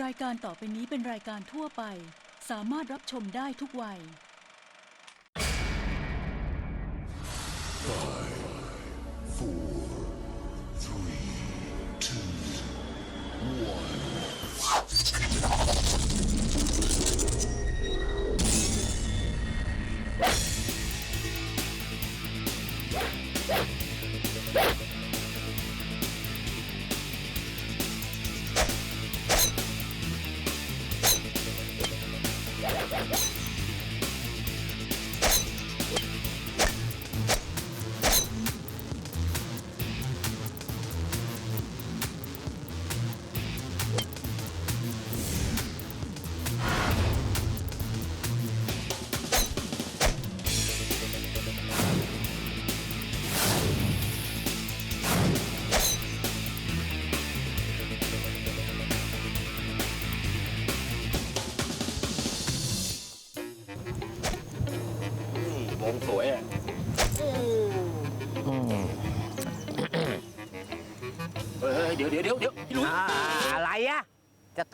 รายการต่อไปนี้เป็นรายการทั่วไป สามารถรับชมได้ทุกวัยว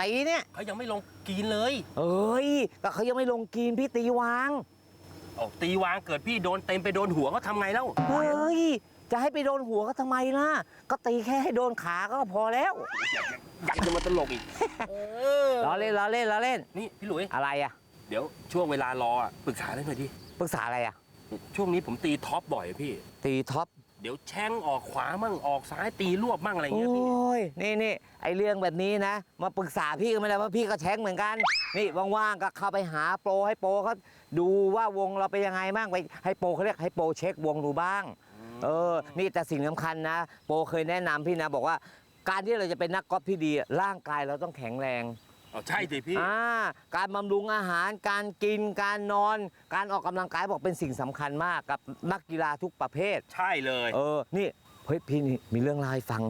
ตีเนี่ย เขายังไม่ลงกินเลยเอ้ยก็เขายังไม่ลงกินพี่ตีวาง เอาตีวางเกิดพี่โดนเต็มไปโดนหัวเขาทำไงแล้วเฮ้ย จะให้ไปโดนหัวก็ทำไมล่ะ ก็ตีแค่ให้โดนขาก็พอแล้วอยากจะมาตลกอีกเออล้อเล่นล้อเล่นล้อเล่น นี่พี่หลุยอะไรอะเดี๋ยวช่วงเวลารออะปรึกษาได้หน่อยดิปรึกษาอะไรอะช่วงนี้ผมตีท็อปบ่อยอะพี่ ตีท็อป เดี๋ยวแช่งออกขวามั่งออกซ้ายตีรวบมั่งอะไรโอเงี้ยพี่้ยนี่นี่ไอเรื่องแบบนี้นะ มาปรึกษาพี่ก็ไม่ได้เพราะพี่ก็แช้งเหมือนกัน นี่ว่างๆก็เข้าไปหาโปรให้โปรเขาดูว่าวงเราเป็นยังไงบ้างไปให้โปรเขาเรียกให้โปรเช็ควงดูบ้าง เออ นี่แต่สิ่งสำคัญนะ โปรเคยแนะนำพี่นะ บอกว่าการที่เราจะเป็นนักกอล์ฟที่ดี ร่างกายเราต้องแข็งแรง เอาใช่สิพี่ อ่าการบำรุงอาหาร การกิน การนอน การออกกำลังกายบอกเป็นสิ่งสำคัญมากกับนักกีฬาทุกประเภท ใช่เลย เออ นี่ เฮ้ย พี่นี่มีเรื่องเล่าให้ฟัง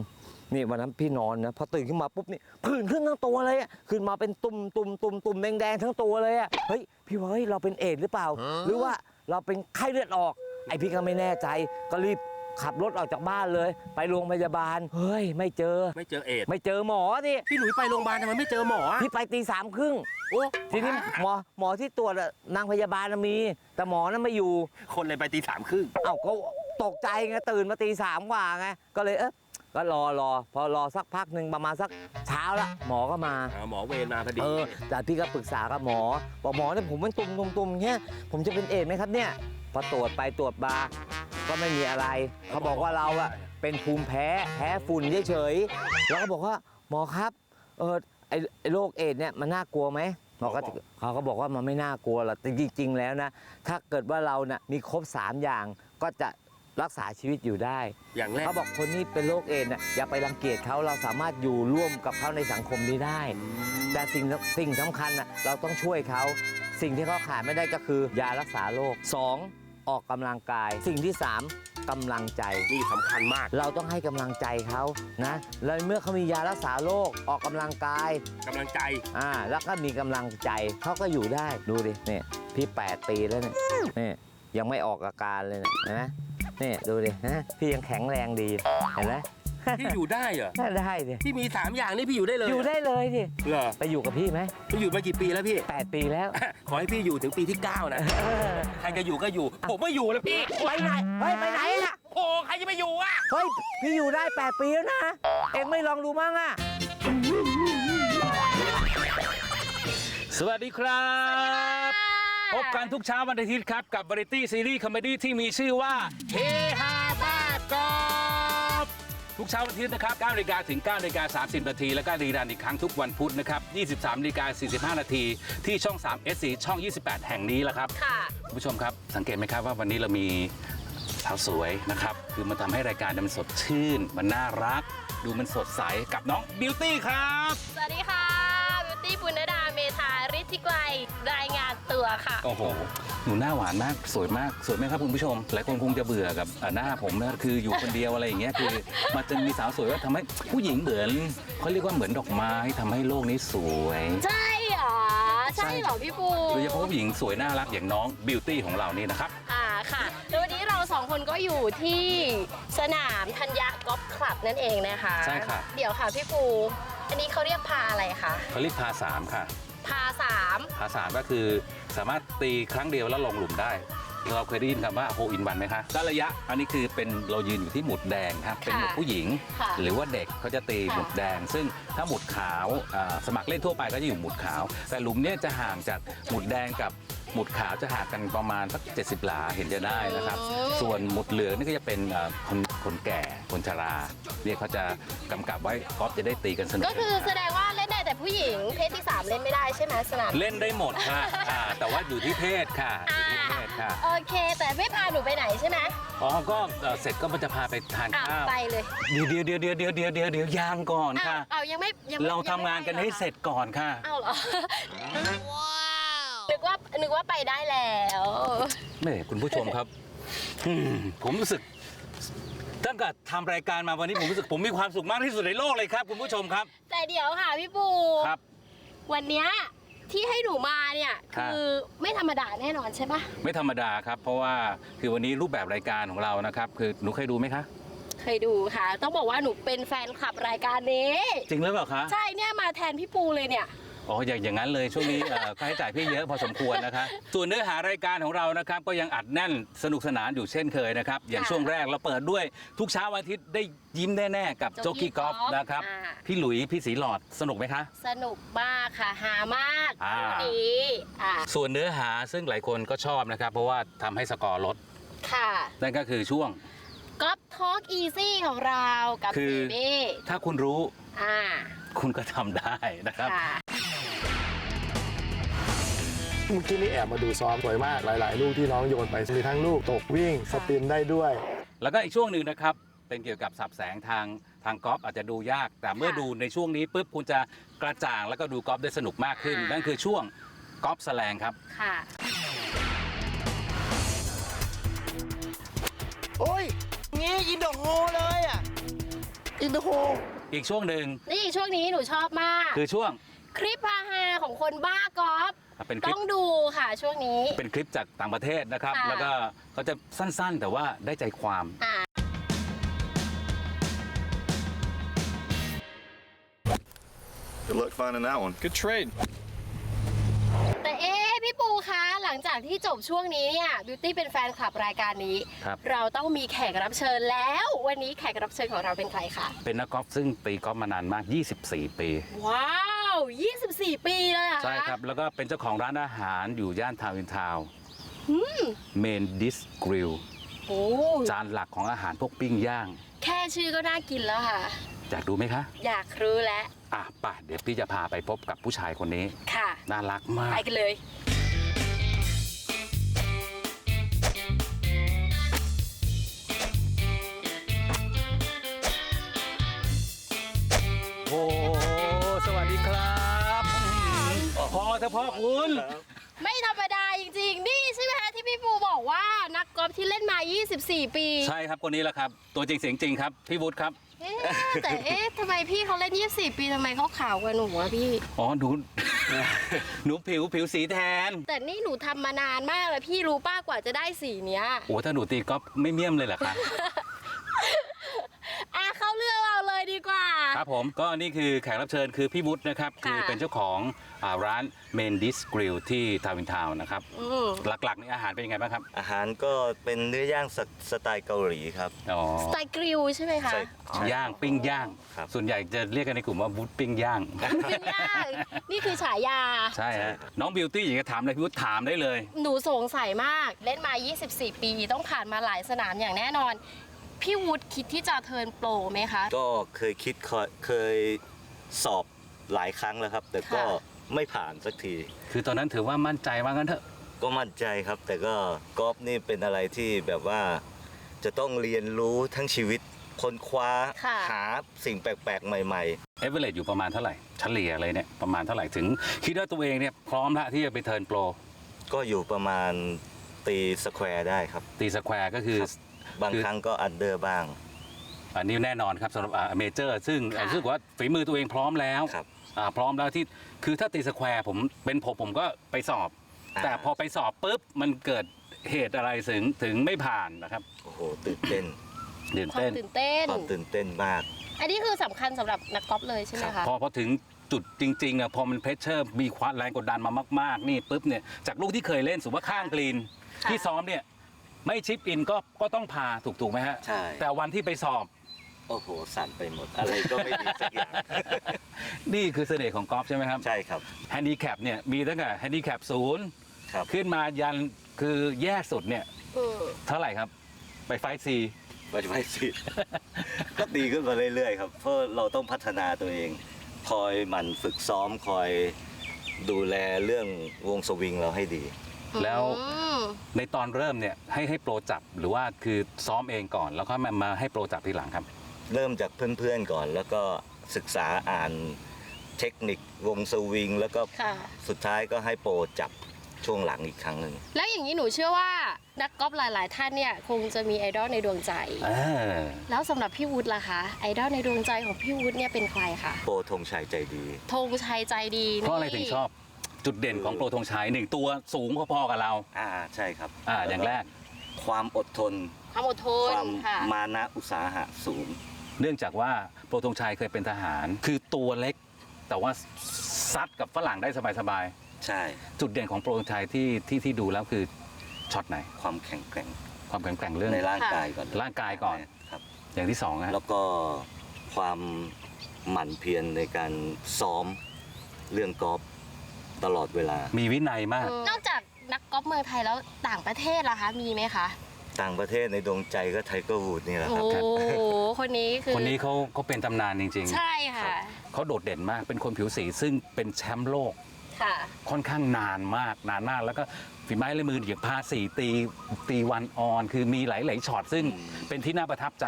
นี่วันนั้นพี่นอนนะพอตื่นขึ้นมาปุ๊บนี่ผื่นขึ้นทั้งตัวเลยอะขึ้นมาเป็นตุ่มตุ่มตุ่มตุ่มแดงแดงๆทั้งตัวเลยอะเฮ้ย พี่ว่าเฮ้ยเราเป็นเอดส์หรือเปล่า หรือว่าเราเป็นไข้เลือดออก ไอพี่ก็ไม่แน่ใจ ก็รีบ ขับรถออกจากบ้านเลย ไปโรงพยาบาล เฮ้ย ไม่เจอ ไม่เจอเอดส์ไม่เจอหมอสิพี่หลุยไปโรงพยาบาลทำไมไม่เจอหมออะพี่ไปตีสามครึ่งโอ้ทีนี้หมอหมอที่ตรวจอะนางพยาบาลน่ะมี แต่หมอนั้นไม่อยู่ คนเลยไปตีสามครึ่งเอ้าก็ตกใจไงตื่นมาตีสามกว่าไงก็เลยเอ๊ะก็รอรอพอรอสักพักหนึ่งประมาณสักเช้าละหมอก็มา อ่าหมอเวรมาพอดีเออแต่พี่ก็ปรึกษากับหมอ บอกหมอเนี่ยผมเป็นตุ่มตุ่มตุ่มเงี้ยผมจะเป็นเอดส์ไหมครับเนี่ยพอตรวจไปตรวจมา ก็ไม่มีอะไร เขาบอกว่าเราอะเป็นภูมิแพ้แพ้ฝุ่นเฉยๆแล้วก็บอกว่าหมอครับเออไอไอโรคเอดส์เนี่ยมันน่ากลัวไหมหมอก็เขาก็บอกว่ามันไม่น่ากลัวหรอกแต่จริง ๆ แล้วนะ ถ้าเกิดว่าเราน่ะมีครบ 3 อย่างก็จะรักษาชีวิตอยู่ได้ อย่างแรกเขาบอกคนที่เป็นโรคเอดส์น่ะอย่าไปรังเกียจเขาเราสามารถอยู่ร่วมกับเขาในสังคมนี้ได้ แต่สิ่งสิ่งสำคัญน่ะเราต้องช่วยเขา สิ่งที่เขาขาดไม่ได้ก็คือยารักษาโรค 2. อ อกกำลังกาย สิ่งที่ 3กำลังใจ นี่สำคัญมาก เราต้องให้กำลังใจเขานะแล้วเมื่อเขามียารักษาโรคออกกำลังกาย กำลังใจ อ่าแล้วก็มีกำลังใจเขาก็อยู่ได้ดูดิเนี่ยพี่ 8 ปีแล้วเนี่ยนี่ยังไม่ออกอาการเลยเนี่ยเห็นไหมนี่ดูดินะพี่ยังแข็งแรงดีเห็นไหม พี่อยู่ได้เหรอ ได้ดิพี่มี 3 อย่างนี่พี่อยู่ได้เลยอยู่ได้เลยดิเหรอไปอยู่กับพี่ไหมพี่อยู่มากี่ปีแล้วพี่ แปดปีแล้ว ขอให้พี่อยู่ถึงปีที่ 9 นะใครจะอยู่ก็อยู่ ผมไม่อยู่แล้วพี่ไปไหนเฮ้ยไปไหนล่ะโอ้ใครจะไปอยู่อะ เฮ้ยพี่อยู่ได้แปดปีแล้วนะเอ็งไม่ลองดูมั่งอะสวัสดีครับ พบกันทุกเช้าวันอาทิตย์ครับ กับบริตี้ซีรีส์คอมเมดี้ที่มีชื่อว่าเฮฮาบ้ากอบ ทุกเช้าวันอาทิตย์นะครับ9นาฬิกาถึง9นาฬิกา30นาทีแล้วก็รีรันอีกครั้งทุกวันพุธนะครับ23นาฬิกา45นาทีที่ช่อง 3 S4 ช่อง 28 แห่งนี้แหละครับค่ะ คุณผู้ชมครับสังเกตไหมครับว่าวันนี้เรามีสาวสวยนะครับคือมันทำให้รายการมันสดชื่น มันน่ารัก ดูมันสดใสกับน้องบิวตี้ครับ สวัสดีค่ะ บิวตี้ปุณดาเมธาฤทธิไกรรายงานตัวค่ะ โอ้โห หนูหน้าหวานมาก สวยมาก สวยไหมครับคุณผู้ชม หลายคนคงจะเบื่อกับเอ่อหน้าผมนะ คืออยู่คนเดียวอะไรอย่างเงี้ย คือมันจะมีสาวสวยว่าทำให้ผู้หญิงเหมือนเขาเรียกว่าเหมือนดอกไม้ทำให้โลกนี้สวย ใช่เหรอ ใช่เหรอพี่ปู โดยเฉพาะผู้หญิงสวยน่ารักอย่างน้องบิวตี้ของเรานี่นะครับ อ่าค่ะแล้ววันนี้เราสองคนก็อยู่ที่สนามธัญญากอล์ฟคลับนั่นเองนะคะ ใช่ค่ะเดี๋ยวค่ะพี่ปู อันนี้เขาเรียกพาอะไรคะเขาเรียกพาสามค่ะ พาสามพาสามก็คือสามารถตีครั้งเดียวแล้วลงหลุมได้ เราเคยได้ยินคำว่าโฮอินวันไหมคะด้านระยะอันนี้คือเป็นเรายืนอยู่ที่หมุดแดงครับเป็นหมุดผู้หญิง ค่ะหรือว่าเด็กเขาจะตีค่ะหมุดแดง ซึ่งถ้าหมุดขาวอ่าสมัครเล่นทั่วไปก็จะอยู่หมุดขาว แต่หลุมเนี้ยจะห่างจากหมุดแดงกับ หมุดขาวจะห่างกันประมาณสัก 70 หลาเห็นจะได้นะครับ ส่วนหมุดเหลืองนี่ก็จะเป็นอ่าคนคนแก่คนชราเนี่ยเขาจะกำกับไว้กอล์ฟจะได้ตีกันสนุก ก็คือแสดงว่าเล่นได้แต่ผู้หญิงเพศที่ 3 เล่นไม่ได้ใช่ไหมสนามเล่นได้หมดค่ะอ่าแต่ว่าอยู่ที่เพศค่ะอยู่ที่เพศค่ะ โอเค แต่ไม่พาหนูไปไหนใช่ไหมอ๋อ ก็เอ่อเสร็จก็มันจะพาไปทานอะข้าวไปเลยเดี๋ยวเดี๋ยวเดี๋ยวเดี๋ยวเดี๋ยวเดี๋ยวเดี๋ยวเดี๋ยวยังก่อนอ้าวค่ะ เอายังไม่ยังไม่เราทำงานกันให้เสร็จก่อนค่ะ เอาเหรอนึ กว่านึกว่าไปได้แล้วแม่คุณผู้ชมครับ อืมผมรู้สึกตั้งแต่ทำรายการมาวันนี้ผมรู้สึกผมมีความสุขมากที่สุดในโลกเลยครับ คุณผู้ชมครับแต่เดี๋ยวค่ะพี่ปูครับ วันเนี้ยที่ให้หนูมาเนี่ยครับคือไม่ธรรมดาแน่นอนใช่ปะไม่ธรรมดาครับ เพราะว่าคือวันนี้รูปแบบรายการของเรานะครับ คือหนูเคยดูไหมคะ เคยดูค่ะ ต้องบอกว่าหนูเป็นแฟนคลับรายการนี้ จริงหรือเปล่าคะ ใช่เนี่ยมาแทนพี่ปูเลยเนี่ย อ๋ออย่างอย่างนั้นเลยช่วงนี้เอ่อค่าใช้จ่ายพี่เยอะพอสมควรนะคะ ส่วนเนื้อหารายการของเรานะครับก็ยังอัดแน่นสนุกสนานอยู่เช่นเคยนะครับ อย่างค่ะช่วงแรกเราเปิดด้วยทุกเช้าวันอาทิตย์ได้ยิ้มแน่ๆกับโจ๊โจ๊กกกี้กี้กอล์ฟกอล์ฟนะครับอ่า พี่หลุยพี่สีหลอดสนุกไหมคะ สนุกมากค่ะหามากอ่า คู่นี้อ่าส่วนเนื้อหาซึ่งหลายคนก็ชอบนะครับ เพราะว่าทำให้สกอร์ลดค่ะนั่นก็คือช่วง ก๊อฟทอล์กอีซี่ของเรากับคือ เบเบ้ถ้าคุณรู้อ่า คุณก็ทำได้นะครับ ค่ะ เมื่อกี้นี่แอบมาดูซ้อมสวยมาก หลาย ๆ ลูกที่น้องโยนไปมีทั้งลูกตกวิ่งสปินได้ด้วย แล้วก็อีกช่วงหนึ่งนะครับ เป็นเกี่ยวกับสับแสงทางทางกอล์ฟอาจจะดูยาก แต่เมื่อค่ะดูในช่วงนี้ปุ๊บคุณจะกระจ่างแล้วก็ดูกอล์ฟได้สนุกมากขึ้น อ่านั่ นั่นคือช่วงกอล์ฟแสลงครับ ค่ะ โอ้ยงี้อินโดโฮเลยอะ อินโดโฮ อีกช่วงหนึ่งนี่ช่วงนี้หนูชอบมาก คือช่วงคลิปฮาฮาของคนบ้ากอล์ฟเป็นคลิต้ปองดูค่ะช่วงนี้ เป็นคลิปจากต่างประเทศนะครับ ค่ะ แล้วก็เขาจะสั้นๆ แต่ว่าได้ใจความ อ่า Good luck finding that one. Good trade. แต่เอ๊ะพี่ปูคะห ลังจากที่จบช่วงนี้เนี่ยบิวตี้เป็นแฟนคลับรายการนี้ ครับ เราต้องมีแขกรับเชิญแล้ว วันนี้แขกรับเชิญของเราเป็นใครคะเป็นนักกอล์ฟซึ่งตีกอล์ฟมานานมาก 24 ปี ว้าว 24 ปีเลยเหรอะใช่ครับ แล้วก็เป็นเจ้าของร้านอาหารอยู่ย่านทาวน์อินทาวน์อืมเมนดิสกริลโอ้จานหลักของอาหารพวกปิ้งย่าง แค่ชื่อก็น่ากินแล้วค่ะ อยากดูไหมคะ อยากรู้แล้ว อะไป่ะ เดี๋ยวพี่จะพาไปพบกับผู้ชายคนนี้ ค่ะ น่ารักมาไปก กันเลย พอเถอะพ่อคุณ ไม่ธรรมดาจริงๆ นี่ใช่ไหมคะที่พี่ปูบอกว่านักกอล์ฟที่เล่นมา 24 ปีใช่ครับคนนี้แหละครับ ตัวจริงเสียงจริงครับ พี่วุฒิครับ เอ๊ะแต่เอ๊ะทำไมพี่เขาเล่น 24 ปีทำไมเขาขาวกว่าหนูวะพี่ อ๋อหนู หนูผิวผิวสีแทน แต่นี่หนูทำมานานมากเลยพี่รู้ป้ากว่าจะได้สีเนี้ยโอ้ถ้าหนูตีกอล์ฟไม่เมี่ยมเลยเหรอคะอะเข้าเรื่องเราเลยดีกว่า ครับผมก็นี่คือแขกรับเชิญคือพี่วุฒินะครับ ค่ะ คือเป็นเจ้าของอ่าร้านเมนดิสกริลที่ทาวน์อินทาวน์นะครับ อืมหลักๆนี่อาหารเป็นยังไงบ้างครับอาหารก็เป็นเนื้อย่างสสไตล์เกาหลีครับ อ๋อสไตล์กริลใช่ไหมคะใช่ใช่ ย่างปิ้งย่าง ครับ ส่วนใหญ่จะเรียกกันในกลุ่มว่าวุฒิปิ้งย่าง ปิ้งย่างนี่คือฉายา ใช่ฮะน้องบิวตี้อยากจะถามอะไรพี่วุฒิถามได้เลย หนูสงสัยมากเล่นมา 24 ปี ต้องผ่านมาหลายสนามอย่างแน่นอน พี่วุฒิคิดที่จะเทิร์นโปรไหมคะ ก็เคยคิดเคยเคยสอบหลายครั้งแล้วครับ แต่ก็ค่ะ ไม่ผ่านสักที คือตอนนั้นถือว่ามั่นใจว่างั้นเถอะ ก็มั่นใจครับ แต่ก็กอล์ฟนี่เป็นอะไรที่แบบว่าจะต้องเรียนรู้ทั้งชีวิตค้นคว้าค่ะ หาสิ่งแปลกๆ ใหม่ เอเวอเรอยู่ประมาณเท่าไหร่เฉลี่ยเลยเนี่ยประมาณเท่าไหร่ถึง คิดว่าตัวเองเนี่ยพร้อมแล้วที่จะไปเทิร์นโปรๆ ก็อยู่ประมาณตีสแควร์ได้ครับ ตีสแควร์ก็คือครับ บางคือครั้งก็อันเดอร์บ้าง อันนี้แน่นอนครับสำหรับเมเจอร์ ซึ่งค่ะ รู้สึกว่าฝีมือตัวเองพร้อมแล้วครับ อ่าพร้อมแล้วที่คือถ้าตีสแควร์ผมเป็นผมผมก็ไปสอบ อ่า แต่พอไปสอบปุ๊บมันเกิดเหตุอะไรถึงถึงไม่ผ่านนะครับโอ้โหตื่นเต้นตื่นความเต้นตื่นเต้น ความตื่นเต้นมาก อันนี้คือสำคัญสำหรับนักกอล์ฟเลยใช่ไหมคะ พอพอถึงจุดจริงๆอะพอมันเพชเชอร์มีความแรงกดดันมามาก ๆ นี่ปุ๊บเนี่ยจากลูกที่เคยเล่นสมมติว่าข้างกรีน ค่ะ ที่ซ้อมเนี่ย ไม่ชิปอินก็ก็ต้องพาถูกถูกไหมฮะใช่ แต่วันที่ไปสอบ โอ้โห สั่นไปหมด อะไรก็ไม่ดีสักอย่าง นี่คือเสน่ห์ของกอล์ฟใช่ไหมครับใช่ครับ แฮนดี้แคปเนี่ยมีตั้งแต่แฮนดี้แคปศูนย์ครับ ขึ้นมายันคือแย่สุดเนี่ย อืมเท่าไหร่ครับ ไปไฟซีไปไปสิก็ดีขึ้นมาเรื่อยๆครับเพราะเราต้องพัฒนาตัวเอง คอยหมั่นฝึกซ้อมคอยดูแลเรื่องวงสวิงเราให้ดี แล้วอืมในตอนเริ่มเนี่ยให้ให้โปรจับหรือว่าคือซ้อมเองก่อน แล้วก็มามาให้โปรจับทีหลังครับ เริ่มจากเพื่อนๆก่อน แล้วก็ศึกษาอ่านเทคนิควงสวิง แล้วก็ค่ะ สุดท้ายก็ให้โปรจับช่วงหลังอีกครั้งหนึ่ง แล้วอย่างนี้หนูเชื่อว่านักกอล์ฟหลาย ๆ ท่านเนี่ยคงจะมีไอดอลในดวงใจอ่าแล้วสำหรับพี่วุฒิล่ะคะไอดอลในดวงใจของพี่วุฒิเนี่ยเป็นใครคะโปรธงชัยใจดี ธงชัยใจดีเพราะอะไรนี่ถึงชอบ จุดเด่นของโปรธงชัยหนึ่งตัวสูงพอๆกับเราอ่าใช่ครับอ่าอย่างแรก ความอดทน ความอดทนความค่ะ มานะอุตสาหะสูง เนื่องจากว่าโปรธงชัยเคยเป็นทหาร คือตัวเล็กแต่ว่าซัดกับฝรั่งได้สบายใช่ ๆจุดเด่นของโปรธงชัยที่ที่ที่ดูแล้วคือช็อตไหน ความแข็งแกร่งความแข็งแกร่งเรื่อง ในร่างกายก่อนร่างกายก่อน ครับ อย่างที่สองฮะแล้วก็ความหมั่นเพียรในการซ้อมเรื่องกอล์ฟ ตลอดเวลา มีวินัยมาก นอกจากนักกอล์ฟเมืองไทยแล้วต่างประเทศล่ะคะ มีไหมคะต่างประเทศในดวงใจก็ไทเกอร์วูดนี่แหละโอ้ครับโหคนนี้คือคนนี้เขาเขาเป็นตำนานจริงใช่ค่ะๆ เขาโดดเด่นมากเป็นคนผิวสีซึ่งเป็นแชมป์โลกค่ะ ค่อนข้างนานมากนานมากแล้วก็ฝีไม้ลายมืออย่างพาสีตีตีวันออน คือมีหลาย ๆช็อตซึ่งเป็นที่น่าประทับใจ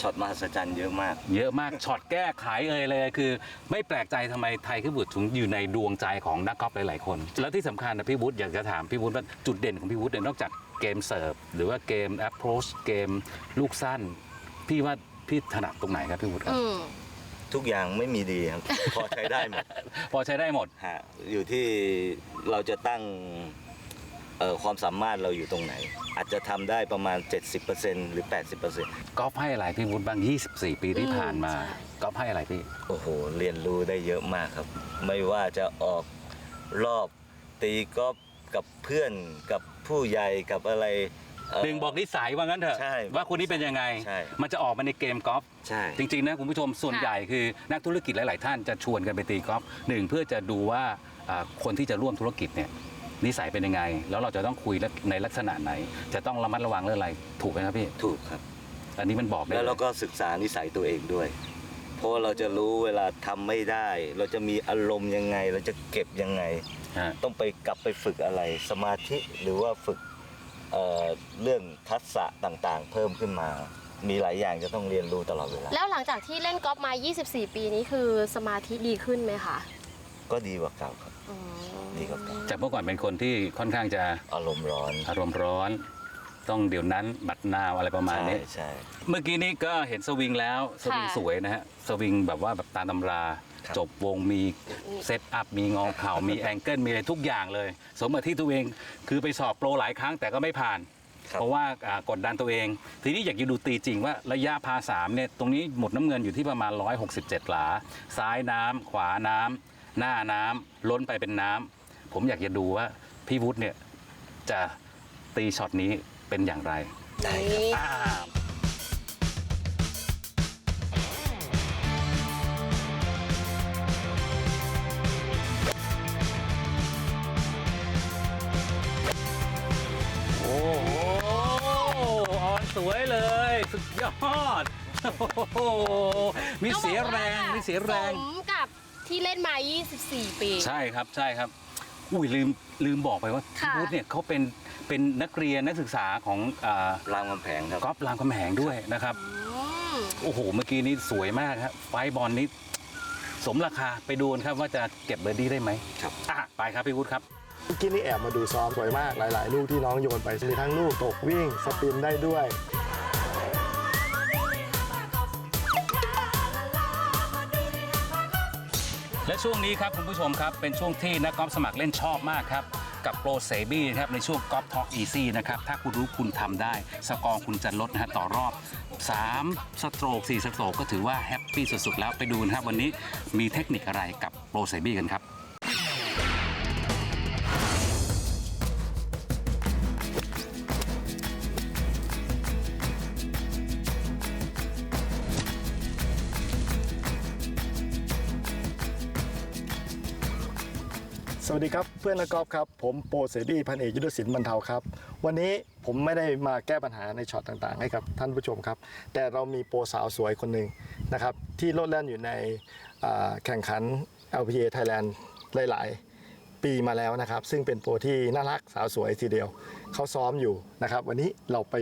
ช็อตมหัศจรรย์เยอะมาก เยอะมากช็อตแก้ไขเอ่ยเลยคือ ไม่แปลกใจทำไมไทยขึ้นบุตรถึงอยู่ในดวงใจของนักกอล์ฟหลาย ๆ คน แล้วที่สำคัญนะพี่วุฒิอยากจะถามพี่วุฒิว่าจุดเด่นของพี่วุฒิเนี่ยนอกจากเกมเสิร์ฟหรือว่าเกม approach เกมลูกสั้น พี่ว่าพี่ถนัดตรงไหนครับพี่วุฒิครับ อืม ทุกอย่างไม่มีดีครับ พอใช้ได้หมดพอใช้ได้หมด ฮะอยู่ที่เราจะตั้งเอ่อ ความสามารถเราอยู่ตรงไหน อาจจะทำได้ประมาณ 70%หรือ 80%กอล์ฟให้อะไรพี่วุฒิบ้าง 24 ปีที่ผ่านมาอืมใช่กอล์ฟให้อะไรพี่ โอ้โห เรียนรู้ได้เยอะมากครับ ไม่ว่าจะออกรอบตีกอล์ฟกับเพื่อนกับผู้ใหญ่กับอะไรเหนึ่งบอกนิสัยว่างั้นเถอะ ใช่ว่าคนนี้เป็นยังไง ใช่ มันจะออกมาในเกมกอล์ฟ ใช่ จริงๆนะคุณผู้ชมส่วนค่ะ ใหญ่คือนักธุรกิจหลาย ๆ ท่านจะชวนกันไปตีกอล์ฟหนึ่งเพื่อจะดูว่าอ่าคนที่จะร่วมธุรกิจเนี่ย นิสัยเป็นยังไง แล้วเราจะต้องคุยในลักษณะไหน จะต้องระมัดระวังเรื่องอะไร ถูกไหมครับพี่ ถูกครับ อันนี้มันบอกได้แล้วเลเรายก็ศึกษานิสัยตัวเองด้วย เพราะว่าเราจะรู้เวลาทำไม่ได้ เราจะมีอารมณ์ยังไง เราจะเก็บยังไงฮะต้องไปกลับไปฝึกอะไร สมาธิหรือว่าฝึกเอ่อเรื่องทักษะต่างๆ เพิ่มขึ้นมา มีหลายอย่างจะต้องเรียนรู้ตลอดเวลา แล้วหลังจากที่เล่นกอล์ฟมา 24 ปีนี้คือสมาธิดีขึ้นไหมคะ ก็ดีกว่าเก่าครับอืม ดีกว่าเก่าจากเมื่อก่อนเป็นคนที่ค่อนข้างจะอารมณ์ร้อนอารมณ์ร้อน ต้องเดี๋ยวนั้นบัดนาวอะไรประมาณใช่นี้ ใช่ เมื่อกี้นี้ก็เห็นสวิงแล้วสวิงสวยนะฮะสวิงแบบว่าแบบตามตำราจบวงมีเซตอัพมีงอเข่ามีแองเกิลมีอะไรทุกอย่างเลย สมกับที่ตัวเองคือไปสอบโปรหลายครั้งแต่ก็ไม่ผ่าน ครับเพราะว่าอ่ากดดันตัวเอง ทีนี้อยากจะดูตีจริงว่าระยะพาสามเนี่ยตรงนี้หมดน้ำเงินอยู่ที่ประมาณ 167 หลา ซ้ายน้ำขวาน้ำหน้าน้ำล้นไปเป็นน้ำ ผมอยากจะดูว่าพี่วุฒิเนี่ยจะตีช็อตนี้เป็นอย่างไรนี่อ่าโอ้โหออนสวยเลย สุดยอดโอ้โหมีเสียแรง มีเสียแรง สมกับที่เล่นมา 24 ปี ใช่ครับใช่ครับ อุ้ยลืมลืมบอกไปว่าค่ะพี่วุฒิเนี่ยเขาเป็นเป็นนักเรียนนักศึกษาของอ่ารามคำแพงครับ กอล์ฟรามคำแหงด้วยนะครับ อืมโอ้โห เมื่อกี้นี้สวยมากครับไฟบอลนี้สมราคาไปดูกันครับว่าจะเก็บเบอร์ดี้ได้ไหมครับ อะไปครับพี่วุฒิครับ เมื่อกี้นี่แอบมาดูซ้อมสวยมากหลาย ๆ ลูกที่น้องโยนไปมีทั้งลูกตกวิ่งสปินได้ด้วย และช่วงนี้ครับคุณผู้ชมครับ เป็นช่วงที่นักกอล์ฟสมัครเล่นชอบมากครับ กับโปรเซบี้นะครับในช่วงกอล์ฟท็อกอีซี่นะครับ ถ้าคุณรู้คุณทำได้ สกอร์คุณจะลดนะฮะต่อรอบ 3 สโตรก4สโตรกก็ถือว่าแฮปปี้สุดๆ แล้วไปดูนะครับ วันนี้มีเทคนิคอะไรกับโปรเซบี้กันครับ ครับเพื่อนนักกอล์ฟครับผมโปรเสรีพันเอกยุทธศิลป์บรรเทาครับ วันนี้ผมไม่ได้มาแก้ปัญหาในช็อตต่างๆ ให้กับท่านผู้ชมครับ แต่เรามีโปรสาวสวยคนหนึ่งนะครับที่โลดแล่นอยู่ในแข่งขัน LPA Thailand หลายๆ ปีมาแล้วนะครับ ซึ่งเป็นโปรที่น่ารักสาวสวยทีเดียวเขาซ้อมอยู่นะครับ วันนี้เราไป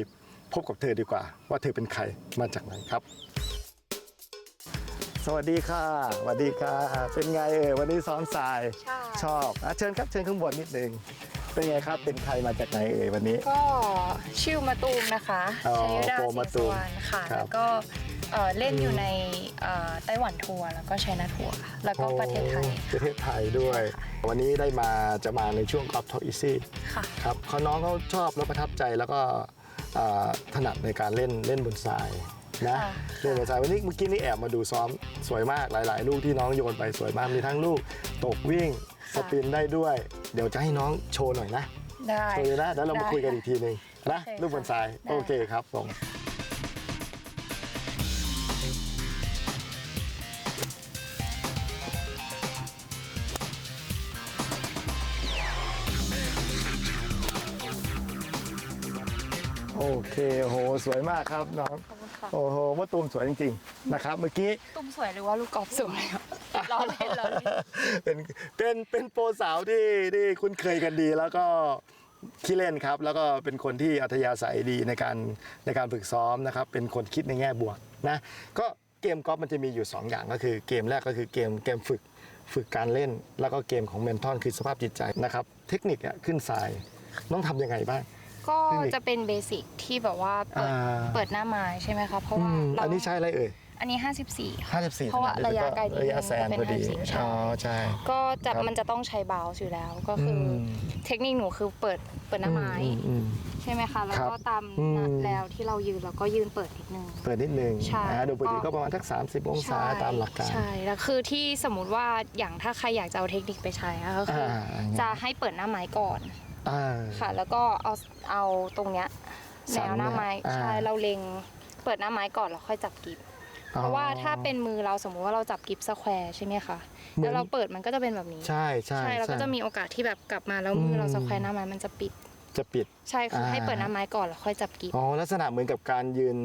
พบกับเธอดีกว่า ว่าเธอเป็นใครมาจากไหนครับ สวัสดีค่ะ สวัสดีค่ะ เป็นไงเอ่ยวันนี้ซ้อมทราย ใช่ ชอบอะเชิญครับ เชิญข้างบนนิดนึง เป็นไงครับ เป็นใครมาจากไหนเอ่ยวันนี้ ก็ชื่อมาตูมนะคะอ๋อชัยดาโปรสิมางห์ตูสุมวรรณค่ะ ครับแล้วก็เอ่อเล่นอยู่ในเอ่อไต้หวันทัวร์แล้วก็ไชน่าทัวร์แล้วก็ประเทศไทยโอ้ประเทศไทยด้วย วันนี้ได้มาจะมาในช่วงกอล์ฟท็อปอีซี่ค่ะ ครับเขาน้องเขาชอบและประทับใจแล้วก็อ่าถนัดในการเล่นเล่นบนทราย นะค่ะเล่นบนทรายวันนี้เมื่อกี้นี่แอบมาดูซ้อมสวยมากหลาย ๆ ลูกที่น้องโยนไปสวยมากมีทั้งลูกตกวิ่งสปินได้ด้วย เดี๋ยวจะให้น้องโชว์หน่อยนะได้โชว์เลยนะแล้วเรามาได้คุยกันอีกทีหนึ่งนะโอเคลูกบนทรายได้โอเคครับผมโอเคโอ้โห สวยมากครับน้องขอบคุณค่ะ โอ้โหว่าตูมสวยจริงๆนะครับ เมื่อกี้ ตุ้มสวยหรือว่าลูกกอล์ฟสวยอะล้อเล่นล้อเล่น เป็นเป็นเป็นโปรสาวที่ที่คุ้นเคยกันดีแล้วก็ขี้เล่นครับ แล้วก็เป็นคนที่อัธยาศัยดีในการในการฝึกซ้อมนะครับ เป็นคนคิดในแง่บวกนะก็เกมกอล์ฟมันจะมีอยู่ 2 อย่างก็คือเกมแรกก็คือเกมเกมฝึกฝึกการเล่น แล้วก็เกมของเมนทอนคือสภาพจิตใจนะครับ เทคนิคอะขึ้นทรายต้องทำยังไงบ้าง ก็จะเป็นเบสิกที่แบบว่าเปิดอ่า เปิดหน้าไม้ใช่ไหมคะเพราะอืว่ามเราอันนี้ใช้อะไรเอ่ยอันนี้ 54ค่ะ54เพราะว่าระยะไกลนิดนึงระยะแซนพอดีจะเป็น54ใช่ อ๋อใช่ ก็จะครับมันจะต้องใช้บาลอยู่แล้วก็คืออม เทคนิคหนูคือเปิดเปิดหน้าไม้ อืมอืม ใช่ไหมคะ แล้วครับก็ตามอืม แล้วที่เรายืนเราก็ยืนเปิดนิดนึง เปิดนิดนึงใช่อ่าโดยปกติก็ประมาณทัก 30 องศาตามหลักการ ใช่แล้วคือที่สมมติว่าอย่างถ้าใครอยากจะเอาเทคนิคไปใช้อะก็คืออาอย่างเงี้ยจะให้เปิดหน้าไม้ก่อน อ่า ค่ะ แล้วก็เอาเอาตรงเนี้ยสัแนนวหน้าไม้เนี่ยอ่า ใช่เราเล็งเปิดหน้าไม้ก่อนแล้วค่อยจับกิบเพราะว่าถ้าเป็นมือเราสมมุติว่าเราจับกิบสแควร์ใช่ไหมคะเหมือนแล้วเราเปิดมันก็จะเป็นแบบนี้ใช่ใช่ใช่เราก็จะมีโอกาสที่แบบกลับมาแล้วมือเราอืมสแควร์หน้าไม้มันจะปิด จะปิด ใช่คือให้อ่าเปิดหน้าไม้ก่อนแล้วค่อยจับกิบอ๋อลักษณะเหมือนกับการยืน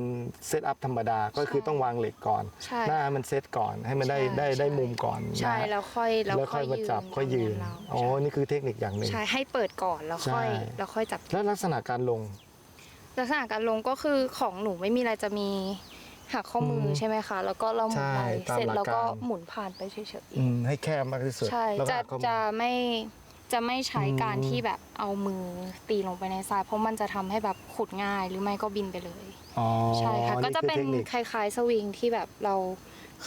เซตอัพธรรมดาก็คือใช่ต้องวางเหล็กก่อน ใช่หน้ามันเซตก่อนให้มันได้ใช่ได้ได้ใช่ มุมก่อนใช่นะแล้วค่อยแล้วค่อยมาจับค่อยยืนตามแนวเราอ๋อใช่นี่คือเทคนิคอย่างหนึ่ง ใช่ให้เปิดก่อนแล้วค่อยใช่ แล้วค่อยจับ แล้วลักษณะการลง ลักษณะการลงก็คือของหนูไม่มีอะไรจะมีหักข้อมืออมใช่ไหมคะ แล้วก็เราหมุนใช่ไปตามเสร็จหลักแล้วก็การ หมุนผ่านไปเฉยอืมให้แคบมากที่สุดๆใช่แล้วก็จะเข้ามาจะไม่ จะไม่ใช้อืมการที่แบบเอามือตีลงไปในทราย เพราะมันจะทำให้แบบขุดง่ายหรือไม่ก็บินไปเลย อ๋อใช่ค่ะ ก็จะคือเป็นทคนิคคล้าย ๆ สวิงที่แบบเรา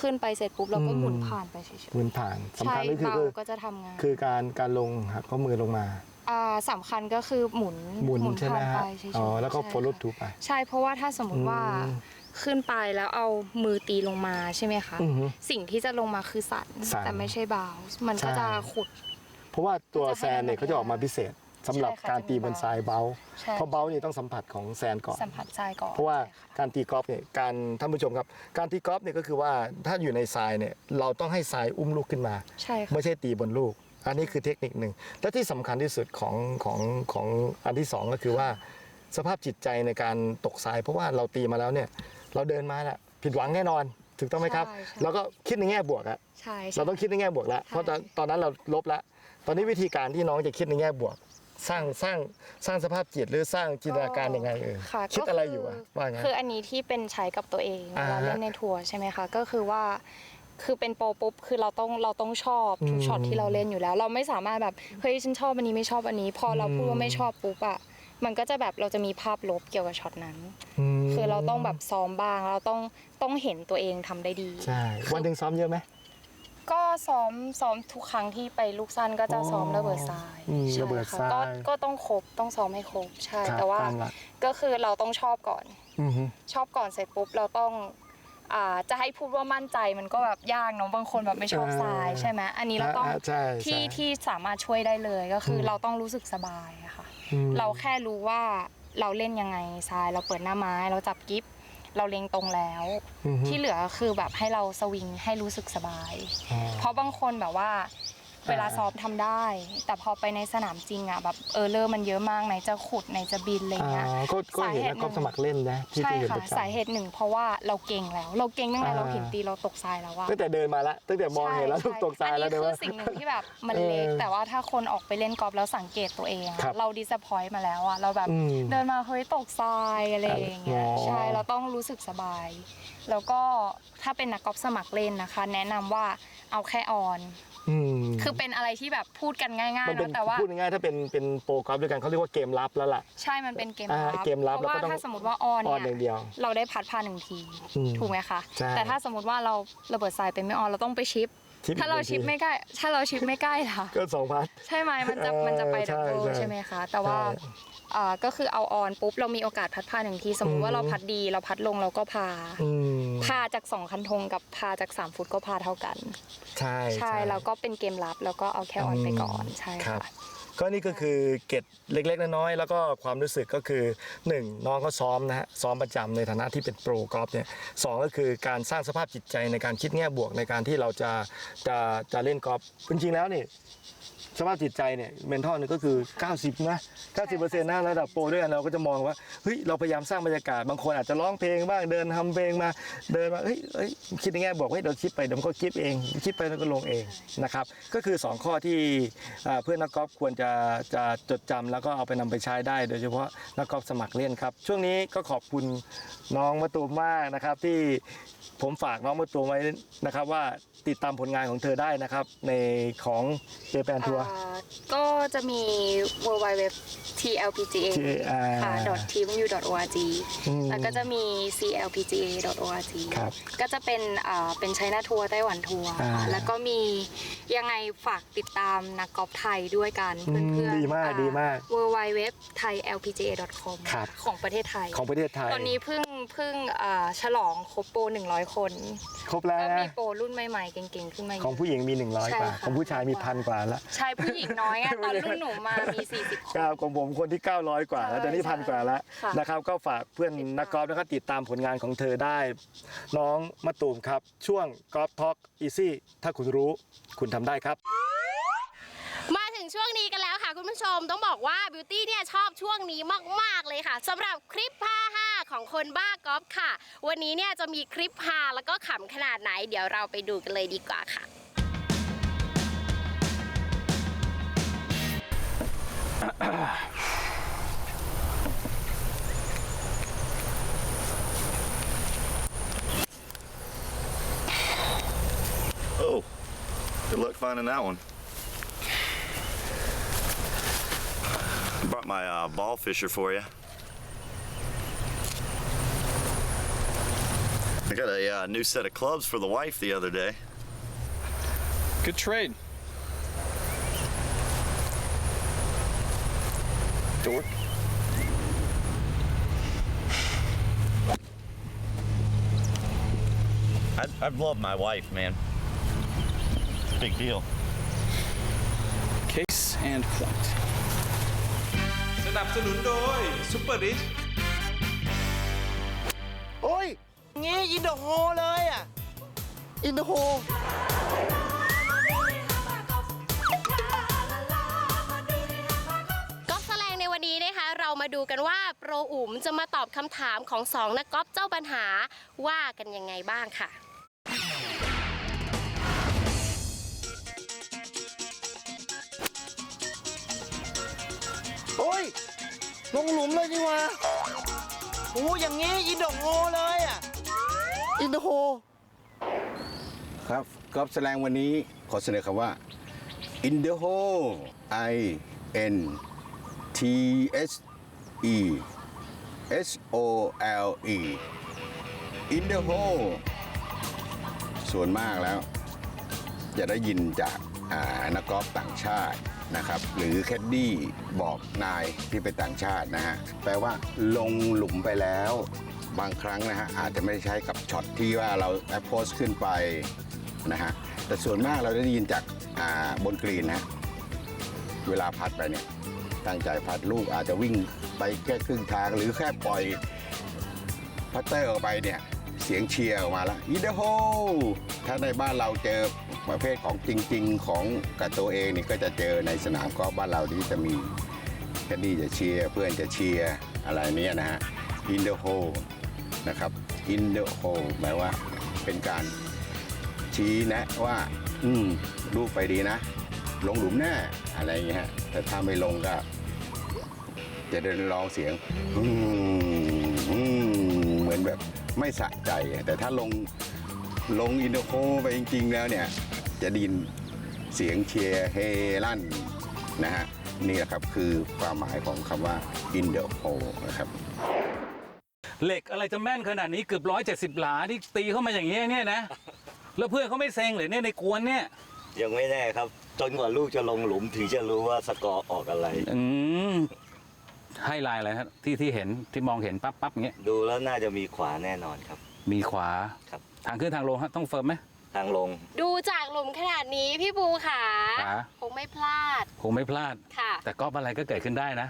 ขึ้นไปเสร็จปุ๊บเราก็อืมหมุนผ่านไปเฉยหมุนผ่านๆสำใช่คัญก็คือเบาคือก็จะทำงานคือการการลงหักข้อมือลงมาอ่าสำคัญก็คือหมุนหมุนใช่ไหมผ่านฮะไปเฉยๆอ๋อแล้วก็ใช่ follow ค่ะ through ไป ใช่เพราะว่าถ้าสมมติว่าอืมขึ้นไปแล้วเอามือตีลงมาใช่ไหมคะ อือฮึสิ่งที่จะลงมาคือสันสันแต่ไม่ใช่บาวส์มันก็ใช่ จะขุด เพราะว่าตัวจะให้แซนเนี่ยน้ำหนักเขาจะออกมาพิเศษสำหรับใช่ค่ะการตีบนทรายเบา ใช่ เพราะเบานี่ต้องสัมผัสของแซนก่อน สัมผัสทรายก่อนเพราะว่าใช่ค่ะการตีกอล์ฟเนี่ยการท่านผู้ชมครับ การตีกอล์ฟเนี่ยก็คือว่าถ้าอยู่ในทรายเนี่ยเราต้องให้ทรายอุ้มลูกขึ้นมา ใช่ค่ะ ไม่ใช่ตีบนลูก อันนี้คือเทคนิคหนึ่ง และที่สำคัญที่สุดของของของอันที่สองก็คือว่า สภาพจิตใจในการตกทราย เพราะว่าเราตีมาแล้วเนี่ย เราเดินมาน่ะผิดหวังแน่นอนถูกต้องไหมครับ ใช่ใช่ แล้วก็คิดในแง่บวกอะใช่ใช่เราต้องคิดในแง่บวกแล้วเพราะตอนตอนนั้นเราลบแล้ว ตอนนี้วิธีการที่น้องจะคิดในแง่บวก สร้างสร้างสร้างสภาพจิตหรือสร้างจินตนาการยังไงเออค่ะคิดก็อะไรอยู่อะว่าไง คืออันนี้ที่เป็นใช้กับตัวเองเวอ่าลาฮะเล่นในทัวร์ใช่ไหมคะก็คือว่า คือเป็นโปรปุ๊บคือเราต้องเราต้องชอบทุกอืมช็อตที่เราเล่นอยู่แล้ว เราไม่สามารถแบบเฮ้ยฉันชอบอันนี้ไม่ชอบอันนี้ พอเราพูดว่าไม่ชอบปุ๊บอะมันก็จะแบบเราจะมีภาพลบเกี่ยวกับช็อตนั้น มคือเราต้องแบบซ้อมบ้าง เราต้องต้องเห็นตัวเองทำได้ดี ใช่วันหนึ่งซ้อมเยอะไหม ก็ซ้อมซ้อมทุกครั้งที่ไปลูกสั้นก็จะซ้อมระเบิดทรายอืมใช่ระเบิดค่ะทรายก็ก็ต้องครบต้องซ้อมให้ครบใช่ ครับแต่ว่าตามหลัก ก็คือเราต้องชอบก่อน อือฮึ ชอบก่อนเสร็จปุ๊บเราต้องอ่าจะให้พูดว่ามั่นใจมันก็แบบยากเนาะบางคนแบบไม่ชอบทรายใช่ไหมอันนี้เราต้องอ่าใช่ที่ใช่ที่สามารถช่วยได้เลยก็คืออม เราต้องรู้สึกสบายอะค่ะ อืม เราแค่รู้ว่าเราเล่นยังไงทรายเราเปิดหน้าไม้เราจับกิฟ เราเล็งตรงแล้ว อือฮึที่เหลือคือแบบให้เราสวิงให้รู้สึกสบายอ๋อเพราะบางคนแบบว่า เวลาซ้อมทำได้ แต่พอไปในสนามจริงอะแบบเออเลอร์มันเยอะมากไหนจะขุดไหนจะบินอะไรเงี้ยอ่าก็ก็เห็นนักกอล์ฟสมัครเล่นนะที่ใช่ที่เห็นค่ะประจำ สาเหตุหนึ่งเพราะว่าเราเก่งแล้ว เราเก่งตั้งแต่อ่า เราเห็นตีเราตกทรายแล้วว่าตั้งแต่เดินมาแล้วตั้งแต่มองเห็นแล้วใช่ลูกตกทรายแล้วอันเดี๋ยวนี้ว่าคือสิ่งหนึ่งที่แบบมันเล็ก เออแต่ว่าถ้าคนออกไปเล่นกอล์ฟแล้วสังเกตตัวเองอะครับเราดิสพอยต์มาแล้วอะเราแบบอืมเดินมาเฮ้ยตกทรายอะไรอย่างเงี้ยอ๋อ ใช่เราต้องรู้สึกสบาย แล้วก็ถ้าเป็นนักกอล์ฟสมัครเล่นนะคะ แนะนำว่าเอาแค่ออน อืมคือเป็นอะไรที่แบบพูดกันง่ายมันๆเป็นเนอะแต่ว่า พูดง่ายๆถ้าเป็นเป็นโปรกอล์ฟด้วยกันเขาเรียกว่าเกมลับแล้วล่ะ ใช่มันเป็นเกมอ่าลับเกมลับเพราะว่าแล้วก็ต้องถ้าสมมติว่าออนออนอย่างเดีเนี่ยยวเราได้พัดพาหนึ่งที อืมถูกไหมคะ ใช่แต่ถ้าสมมติว่าเราระเบิดทรายเป็นไม่ออนเราต้องไปชิป ชิปถ้าเราอีกทีชิปไม่ใกล้ ถ้าเราชิปไม่ใกล้ล่ะ ก็สองพัน ใช่ไหมมันจะเออมันจะไปใช่ดับเบิลใช่ใช่ไหมคะ แต่ว่าใช่เอ่อก็คือเอาออนปุ๊บเรามีโอกาสพัดพาหนึ่งที สมมุอืติมว่าเราพัดดีเราพัดลงเราก็พา อืมพาจากสองคันธงกับพาจากสามฟุตก็พาเท่ากัน ใช่ใช่แล้วก็เป็นเกมลับแล้วก็เอาแค่ออนไปก่อนใช่ครับค่ะ ก็นี่ก็คือเกตเล็กๆน้อยๆแล้วก็ความรู้สึกก็คือหนึ่งน้องเขาซ้อมนะฮะซ้อมประจำในฐานะที่เป็นโปรกอล์ฟเนี่ยสองก็คือการสร้างสภาพจิตใจในการคิดแง่บวกในการที่เราจะจะจะเล่นกอล์ฟจริงๆแล้วนี่ สภาพจิตใจเนี่ยเมนทอลนี่ก็คือ 90นะ90%นะระดับโปรด้วยกันเราก็จะมองว่าเฮ้ยเราพยายามสร้างบรรยากาศบางคนอาจจะร้องเพลงบ้างเดินทำเพลงมาเดินมาเฮ้ยเฮ้ยคิดในแง่บวกเฮ้ยเดี๋ยวคิดไปเดี๋ยวมันก็คิดเองคิดไปแล้วก็ลงเองนะครับก็คือ 2 ข้อที่อ่าเพื่อนนักกอล์ฟควรจะจะจดจำแล้วก็เอาไปนำไปใช้ได้ โดยเฉพาะนักกอล์ฟสมัครเล่นครับ ช่วงนี้ก็ขอบคุณน้องมะตูมมากนะครับที่ ผมฝากน้องมะตูมไว้นะครับว่าติดตามผลงานของเธอได้นะครับในของเจแปนทัวร์ก็จะมี w w w tlpga ค่ะ .tmu.org อืม แล้วก็จะมี clpga.org ครับ ก็จะเป็นอ่าเป็นไชน่าทัวร์ไต้หวันทัวร์อ่าค่ะแล้วก็มียังไงฝากติดตามนักกอล์ฟไทยด้วยกันอืมเพื่อนๆดีมากอ่ดีมาก w w w t h a i lpga.com ครับ ของประเทศไทย ของประเทศไทยตอนนี้เพิ่งเพิ่งอ่าฉลองครบโปร 100 คน ครบแล้วก็นะมีโปรรุ่นใหม่ๆ เก่งๆ ขึ้นมาเยของอะผู้หญิงมี 100ใช่กว่าค่ะ ของผู้ชายมีพันกว่าแล้วใช่ผู้หญิงน้อยอะตอนรุ่นหนูมามี40คน ครับของผมคนที่ 900 กว่า แล้วใช่ตอนนี้พันกว่าแล้วค่ะนะครับ ก็ฝากเพื่อนติดตามนักกอล์ฟนะครับติดตามผลงานของเธอได้ น้องมะตูมครับ ช่วงกอล์ฟท็อกอีซี่ถ้าคุณรู้คุณทำได้ครับ มาถึงช่วงนี้กันแล้วค่ะคุณผู้ชมต้องบอกว่าบิวตี้เนี่ยชอบช่วงนี้มาก ๆ เลยค่ะสำหรับคลิปพาห้าของคนบ้ากอล์ฟค่ะ วันนี้เนี่ยจะมีคลิปฮาแล้วก็ขำขนาดไหน เดี๋ยวเราไปดูกันเลยดีกว่าค่ะ Oh, good luck finding that one. Brought my uh, ball fisher for you. I got a uh, new set of clubs for the wife the other day. Good trade. Door. I'd, I'd love my wife, man. Big deal. Case and point สนับสนุนโดยซุปเปอร์ริชโอ้ยงี้อินเดอะโฮเลยอะ อินเดอะโฮ กันว่าโปรอุ๋มจะมาตอบคำถามของสองนักกอล์ฟเจ้าปัญหาว่ากันยังไงบ้างค่ะ โอ้ย ลงหลุมเลยนี่วะโอ้อย่างงี้อินเดอะโฮเลยอะ อินเดอะโฮครับกอล์ฟแสดงวันนี้ขอเสนอคำว่า in the hole I N T S E S O L E in the hole ส่วนมากแล้ว จะได้ยินจากนักกอล์ฟต่างชาตินะครับ หรือแคดดี้บอกนายที่เป็นต่างชาตินะฮะ แปลว่าลงหลุมไปแล้ว บางครั้งนะฮะ อาจจะไม่ได้ใช้กับช็อตที่ว่าเราแอปโพสขึ้นไปนะฮะ แต่ส่วนมากเราได้ยินจากบนกรีนนะฮะเวลาพัดไปเนี่ย ตั้งใจพัดลูกอาจจะวิ่งไปแค่ครึ่งทางหรือแค่ปล่อยพัตเตอร์ออกไปเนี่ยเสียงเชียร์ออกมาแล้วอีเดโฮถ้าในบ้านเราเจอประเภทของจริง ๆ ของกับตัวเองนี่ก็จะเจอในสนามกอล์ฟบ้านเราที่จะมีแคดดี้จะเชียร์เพื่อนจะเชียร์อะไรเนี้ยนะฮะอินเดโฮนะครับอินเดโฮหมายว่าเป็นการชี้แนะว่า อืมลูกไปดีนะ ลงหลุมแน่อะไรอย่างเงี้ยฮะแต่ถ้าไม่ลงก็ จะเดินร้องเสียงอืมอืมเหมือนแบบไม่สะใจอะแต่ถ้าลงลงอินโดโคไปจริง ๆ แล้วเนี่ย จะไดยินเสียงเชียร์เฮลั่นนะฮะนี่แหละครับคือความหมายของคำว่าอินโดโคนะครับ เหล็กอะไรจะแม่นขนาดนี้เกือบร้อยเจ็ดสิบหลาที่ตีเข้ามาอย่างเงี้ยเนี่ยนะ แล้วเพื่อนเขาไม่เซ็งเลยเนี่ยในกวนเนี่ย ยังไม่แน่ครับ จนกว่าลูกจะลงหลุมถึงจะรู้ว่าสกอร์ออกอะไร อืมให้ลายอะไรครับที่ที่เห็นที่มองเห็นปั๊บปั๊บอย่างเงี้ยดูแล้วน่าจะมีขวาแน่นอนครับ มีขวาครับ ทางขึ้นทางลงฮะต้องเฟิร์มไหมทางลง ดูจากหลุมขนาดนี้พี่บูขาขาคงไม่พลาด คงไม่พลาด ค่ะ แต่กอล์ฟอะไรก็เกิดขึ้นได้นะ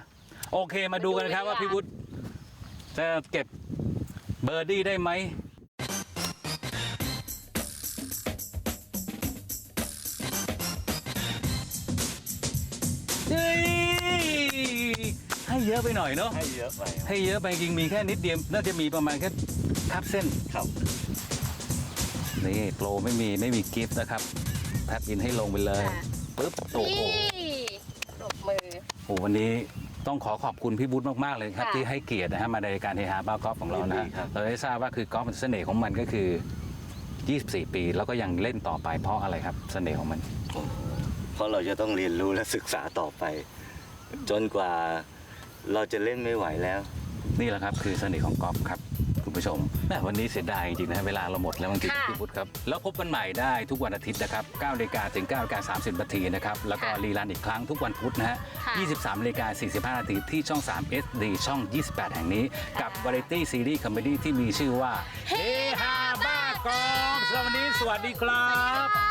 โอเคมาดูกันนะครับมาดูว่าเลยพี่วุฒิจะเก็บเบอร์ดี้ได้ไหม อะไปหน่อยเนาะให้เยอะไปให้เยอะไปจริงมีแค่นิดเดียวน่าจะมีประมาณแค่คาบเส้นครับนี่โปรไม่มีไม่มีกิฟต์นะครับแทบอินให้ลงไปเลยค่ะปึ๊บโอ้โหนี่ปรบมือโอ้วันนี้ต้องขอขอบคุณพี่บุ๊ทมาก ๆ เลยครับค่ะที่ให้เกียรตินะฮะมาในรายการเฮฮาบ้ากอล์ฟของเรานะยินดีครับเราได้ทราบว่าคือกอล์ฟมันเสน่ห์ของมันก็คือ 24 ปีแล้วก็ยังเล่นต่อไปเพราะอะไรครับเสน่ห์ของมัน เพราะเราจะต้องเรียนรู้และศึกษาต่อไป จนกว่า เราจะเล่นไม่ไหวแล้ว นี่แหละครับคือเสน่ห์ของกอล์ฟครับ คุณผู้ชมแม่วันนี้เสียดายจริงๆนะฮะเวลาเราหมดแล้วจริงค่ะๆพี่บุ๊ทครับ แล้วพบกันใหม่ได้ทุกวันอาทิตย์นะครับ9นาฬิกาถึง9นาฬิกา30นาทีนะครับ แล้วก็ค่ะรีรันอีกครั้งทุกวันพุธนะฮะค่ะ 23นาฬิกา45นาทีที่ช่อง 3 SD ช่อง 28 แห่งนี้ กับ Variety Series Comedy ที่มีชื่อว่าเฮฮาบ้ากอล์ฟสำหรับวันนี้สวัสดีครับโ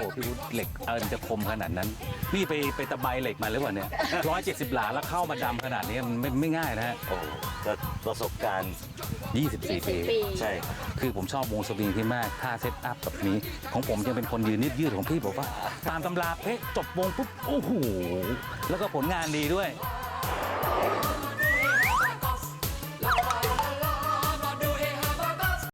อ้พี่วุฒิเหล็กเอินจะคมขนาดนั้น นี่ไปไปตะไบเหล็กมาหรือเปล่าเนี่ยร้อยเจ็ดสิบหลาแล้วเข้ามาดำขนาดนี้มันไม่ไม่ง่ายนะฮะโอ้ก็ประสบการณ์24ปี ปี ใช่ครับคือผมชอบวงสวิงที่มากท่าเซตอัพแบบนี้ ของผมยังเป็นคนยืนนิดยืดของพี่บอกว่า ตามตำราเพ่จบวงปุ๊บ โอ้โห แล้วก็ผลงานดีด้วย